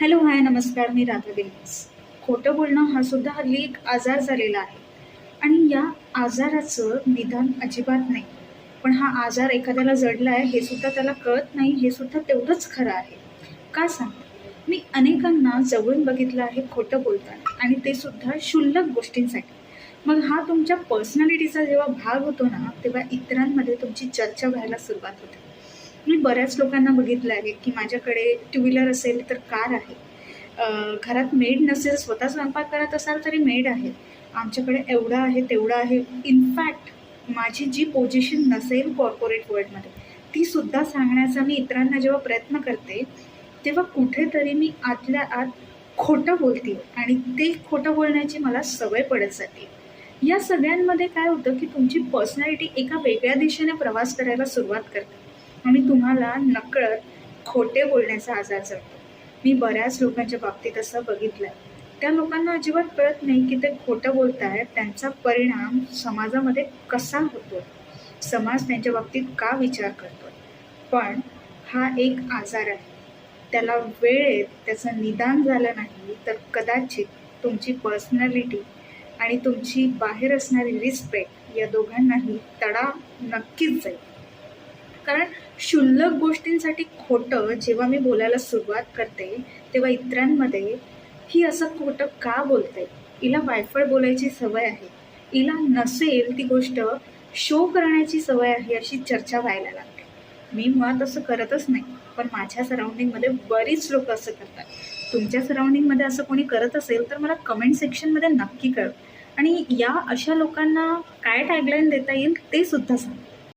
Hello hi नमस्कार मी राधा देवीस खोटं बोलणं हा सुद्धा हल्ली एक आजार झालेला आहे. आणि या आजाराचं निदान अजिबात नाही. पण हा आजार एखाद्याला जडला आहे हे सुद्धा त्याला कळत नाही हे सुद्धा तेवढंच खरं आहे. का सांग? मी अनेकांना जवळून बघितलं आहे खोटं बोलताना आणि ते सुद्धा क्षुल्लक गोष्टींसाठी. मग हा तुमच्या पर्सनॅलिटीचा जेव्हा भाग होतो ना तेव्हा इतरांमध्ये तुमची चर्चा व्हायला सुरुवात होते. मी बऱ्याच लोकांना बघितलं आहे की माझ्याकडे टू व्हीलर असेल तर कार आहे. घरात मेड नसेल स्वतः स्वयंपाक करत असाल तरी मेड आहे. आमच्याकडे एवढं आहे तेवढं आहे. इनफॅक्ट माझी जी पोझिशन नसेल कॉर्पोरेट वर्ल्डमध्ये ती सुद्धा सांगण्याचा मी इतरांना जेव्हा प्रयत्न करते तेव्हा कुठेतरी मी आतल्या आत खोटं बोलते आणि ते खोटं बोलण्याची मला सवय पडत जाते. या सगळ्यांमध्ये काय होतं की तुमची पर्सनॅलिटी एका वेगळ्या दिशेने प्रवास करायला सुरुवात करते. आणि तुम्हाला नकळत खोटे बोलण्याचा आजार जातो मी बऱ्याच लोकांच्या बाबतीत असं बघितलं आहे त्या लोकांना अजिबात कळत नाही की ते खोटं बोलत आहेत त्यांचा परिणाम समाजामध्ये कसा होतो? समाज त्यांच्या बाबतीत का विचार करतो पण हा एक आजार आहे. त्याला वेळेत त्याचं निदान झालं नाही तर कदाचित तुमची पर्सनॅलिटी आणि तुमची बाहेर असणारी रिस्पेक्ट या दोघांनाही तडा नक्कीच जाईल. कारण क्षुल्लक गोष्टींसाठी खोटं जेव्हा मी बोलायला सुरुवात करते तेव्हा इतरांमध्ये ही असं खोटं का बोलते हिला वायफळ बोलायची सवय आहे. हिला नसेल ती गोष्ट शो करण्याची सवय आहे अशी चर्चा व्हायला लागते. मी मुळात असं करतच नाही पण माझ्या सराउंडिंगमध्ये बरीच लोक असं करतात. तुमच्या सराउंडिंगमध्ये असं कोणी करत असेल तर मला कमेंट सेक्शनमध्ये नक्की कळ आणि या अशा लोकांना काय टॅगलाईन देता येईल ते सुद्धा सांग.